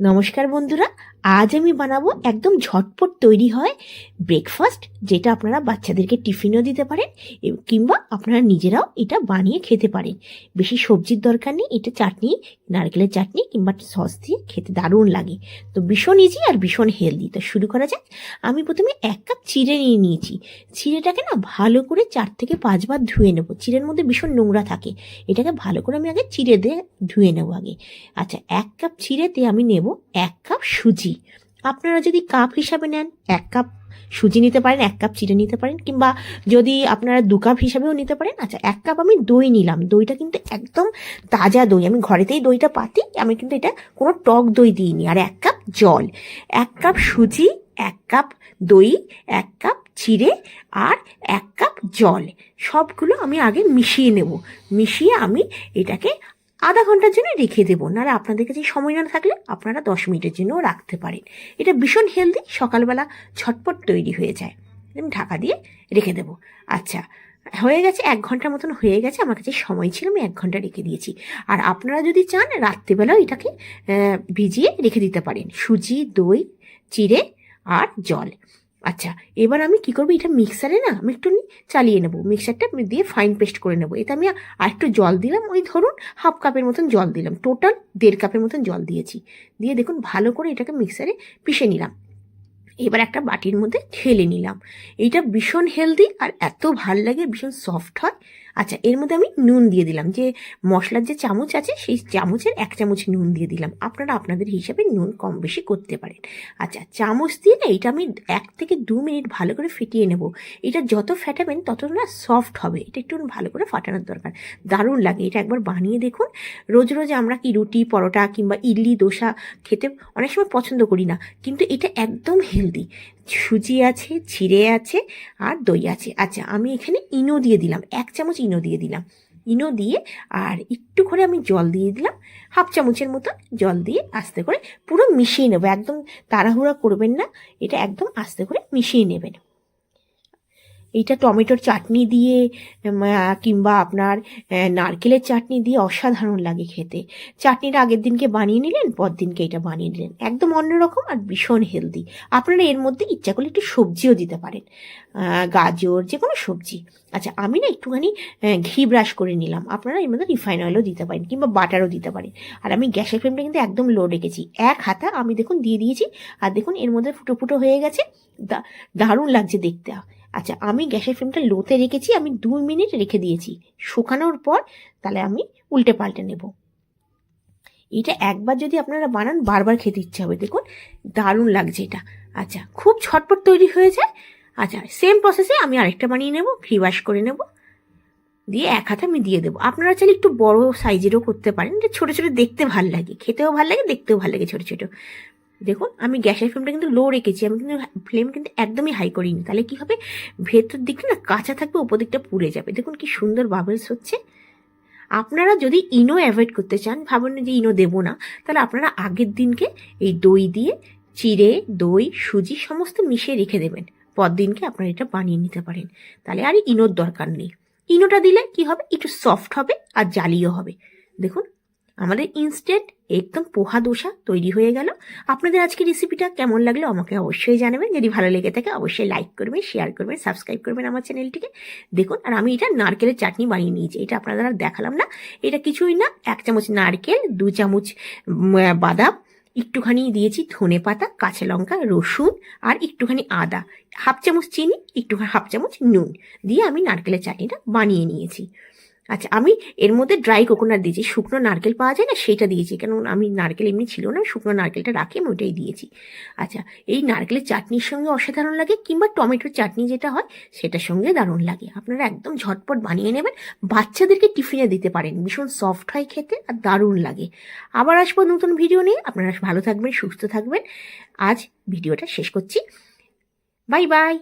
নমস্কার বন্ধুরা, আজ আমি বানাবো একদম ঝটপট তৈরি হয় ব্রেকফাস্ট যেটা আপনারা বাচ্চাদেরকে টিফিনও দিতে পারেন কিংবা আপনারা নিজেরাও এটা বানিয়ে খেতে পারেন। বেশি সবজির দরকার নেই, এটা চাটনি, নারকেলের চাটনি কিংবা সস দিয়ে খেতে দারুণ লাগে। তো ভীষণ ইজি আর ভীষণ হেলদি তো শুরু করা যাক। আমি প্রথমে এক কাপ চিড়ে নিয়ে নিয়েছি। চিড়েটাকে না ভালো করে চার থেকে পাঁচবার ধুয়ে নেব। চিড়ের মধ্যে ভীষণ নোংরা থাকে। এটাকে ভালো করে আমি আগে চিড়ে দিয়ে ধুয়ে নেব আগে। আচ্ছা এক কাপ চিড়েতে আমি নেব এক কাপ সুজি। আপনারা যদি কাপ হিসাবে নেন, এক কাপ সুজি নিতে পারেন, এক কাপ চিড়ে নিতে পারেন, কিংবা যদি আপনারা দু কাপ হিসাবেও নিতে পারেন আচ্ছা এক কাপ আমি দই নিলাম। দইটা কিন্তু একদম তাজা দই। আমি ঘরেতেই দইটা পাতি, আমি কিন্তু এটা কোনো টক দই দিইনি। আর এক কাপ জল, এক কাপ সুজি, এক কাপ দই, এক কাপ চিড়ে, আর এক কাপ জল। সবগুলো আমি আগে মিশিয়ে নেব। মিশিয়ে আমি এটাকে আধা ঘণ্টার জন্য রেখে দেবো। নাহলে আপনাদের কাছে সময় না থাকলে আপনারা দশ মিনিটের জন্যও রাখতে পারেন। এটা ভীষণ হেলদি সকালবেলা ঝটপট তৈরি হয়ে যায়। আমি ঢাকা দিয়ে রেখে দেবো। আচ্ছা হয়ে গেছে, এক ঘণ্টার মতন হয়ে গেছে, আমার কাছে সময় ছিল, আমি এক ঘণ্টা রেখে দিয়েছি। আর আপনারা যদি চান, রাত্রেবেলাও এটাকে ভিজিয়ে রেখে দিতে পারেন। সুজি, দই, চিড়ে আর জল। আচ্ছা এবার আমি কি করব? এটা মিক্সারে না আমি একটু চালিয়ে নেব। মিক্সারটা দিয়ে ফাইন পেস্ট করে নেব। এতে আমি আর একটু জল দিলাম। ওই ধরুন হাফ কাপের মতন জল দিলাম। টোটাল দেড় কাপের মতন জল দিয়েছি। দিয়ে দেখুন ভালো করে এটাকে মিক্সারে পিষে নিলাম। এবার একটা বাটির মধ্যে ঢেলে নিলাম। এইটা ভীষণ হেলদি আর এত ভালো লাগে, ভীষণ সফট হয়। আচ্ছা এর মধ্যে আমি নুন দিয়ে দিলাম। যে মশলার যে চামচ আছে, সেই চামচের এক চামচ নুন দিয়ে দিলাম। আপনারা আপনাদের হিসাবে নুন কম বেশি করতে পারেন। আচ্ছা চামচ দিয়ে না এটা আমি এক থেকে দু মিনিট ভালো করে ফেটিয়ে নেব। এটা যত ফেটাবেন, তত না সফট হবে। এটা একটু ভালো করে ফাটানোর দরকার। দারুণ লাগে। এটা একবার বানিয়ে দেখুন। রোজ রোজ আমরা কি রুটি, পরোটা কিংবা ইডলি, দোসা খেতে অনেক সময় পছন্দ করি না। কিন্তু এটা একদম হেলদি সুজি আছে ছিঁড়ে আছে আর দই আছে। আচ্ছা আমি এখানে ইনো দিয়ে দিলাম, এক চামচ ইনো দিয়ে দিলাম। ইনো দিয়ে আর একটু করে আমি জল দিয়ে দিলাম, হাফ চামচের মতো জল দিয়ে আস্তে করে পুরো মিশিয়ে নেব। একদম তাড়াহুড়া করবেন না, এটা একদম আস্তে করে মিশিয়ে নেবেন। এইটা টমেটোর চাটনি দিয়ে কিংবা আপনার নারকেলের চাটনি দিয়ে অসাধারণ লাগে খেতে। চাটনিটা আগের দিনকে বানিয়ে নিলেন পর দিনকে এটা বানিয়ে নিলেন। একদম অন্যরকম আর ভীষণ হেলদি আপনারা এর মধ্যে ইচ্ছা করলে একটু সবজিও দিতে পারেন। গাজর, যে কোনো সবজি। আচ্ছা আমি না একটুখানি ঘি ব্রাশ করে নিলাম। আপনারা এর মধ্যে রিফাইন অয়েলও দিতে পারেন, কিংবা বাটারও দিতে পারেন। আর আমি গ্যাসের ফ্লেমটা কিন্তু একদম লো রেখেছি। এক হাতা আমি দেখুন দিয়ে দিয়েছি, আর দেখুন এর মধ্যে ফুটো ফুটো হয়ে গেছে। দারুণ লাগছে দেখতে। আচ্ছা আমি গ্যাসের ফ্লেমটা লোতে রেখেছি, আমি দু মিনিট রেখে দিয়েছি। শুকানোর পর তাহলে আমি উল্টে পাল্টে নেব। এটা একবার যদি আপনারা বানান, বারবার খেতে ইচ্ছে হবে। দেখুন, দারুণ লাগছে এটা। আচ্ছা খুব ঝটপট তৈরি হয়ে যায়। আচ্ছা সেম প্রসেসে আমি আরেকটা বানিয়ে নেব ঘি ওয়াশ করে নেব। দিয়ে এক হাতে আমি দিয়ে দেবো। আপনারা চাইলে একটু বড় সাইজেরও করতে পারেন। এটা ছোটো ছোটো দেখতে ভালো লাগে। খেতেও ভালো লাগে, দেখতেও ভালো লাগে ছোটো ছোটো। দেখুন, আমি গ্যাসের ফ্লেমটা কিন্তু লো রেখেছি, আমি কিন্তু ফ্লেম কিন্তু একদমই হাই করিনি। তাহলে কি হবে? ভেতর দিকটা না কাঁচা থাকবে, উপর দিকটা পুড়ে যাবে। দেখুন কি সুন্দর বাবলস হচ্ছে। আপনারা যদি ইনো অ্যাভয়েড করতে চান, ভাবেন যে ইনো দেবো না, তাহলে আপনারা আগের দিনকে এই দই দিয়ে চিড়ে, দই, সুজি সমস্ত মিশিয়ে রেখে দেবেন। পরদিনকে আপনারা এটা বানিয়ে নিতে পারেন। তাহলে আর ইনোর দরকার নেই। ইনোটা দিলে কি হবে? একটু সফট হবে আর জালিও হবে। দেখুন আমাদের ইনস্ট্যান্ট একদম পোহা দোসা তৈরি হয়ে গেল। আপনাদের আজকে রেসিপিটা কেমন লাগল আমাকে অবশ্যই জানাবেন। যদি ভালো লেগে থাকে অবশ্যই লাইক করবেন শেয়ার করবেন সাবস্ক্রাইব করবেন আমার চ্যানেলটিকে দেখুন, আর আমি এটা নারকেলের চাটনি বানিয়ে নিয়েছি। এটা আপনাদের আর দেখালাম না। এটা কিছুই না, এক চামচ নারকেল, দু চামচ বাদাম, একটুখানি দিয়েছি ধনে পাতা, কাঁচা লঙ্কা, রসুন, আর একটুখানি আদা। হাফ চামচ চিনি, একটুখানি, হাফ চামচ নুন। দিয়ে আমি নারকেলের চাটনিটা বানিয়ে নিয়েছি। আচ্ছা আমি এর মধ্যে ড্রাই কোকোনাট দিয়েছি। শুকনো নারকেল পাওয়া যায় না? সেটা দিয়েছি। কেন আমি নারকেল এমনি ছিল না। শুকনো নারকেলটা রাখি, আমি ওটাই দিয়েছি। আচ্ছা এই নারকেলের চাটনির সঙ্গে অসাধারণ লাগে কিংবা টমেটোর চাটনি যেটা হয়, সেটার সঙ্গে দারুণ লাগে। আপনারা একদম ঝটপট বানিয়ে নেবেন। বাচ্চাদেরকে টিফিনে দিতে পারেন। ভীষণ সফট হয় খেতে আর দারুণ লাগে। আবার আসব নতুন ভিডিও নিয়ে। আপনারা ভালো থাকবেন, সুস্থ থাকবেন। আজ ভিডিওটা শেষ করছি। Bye bye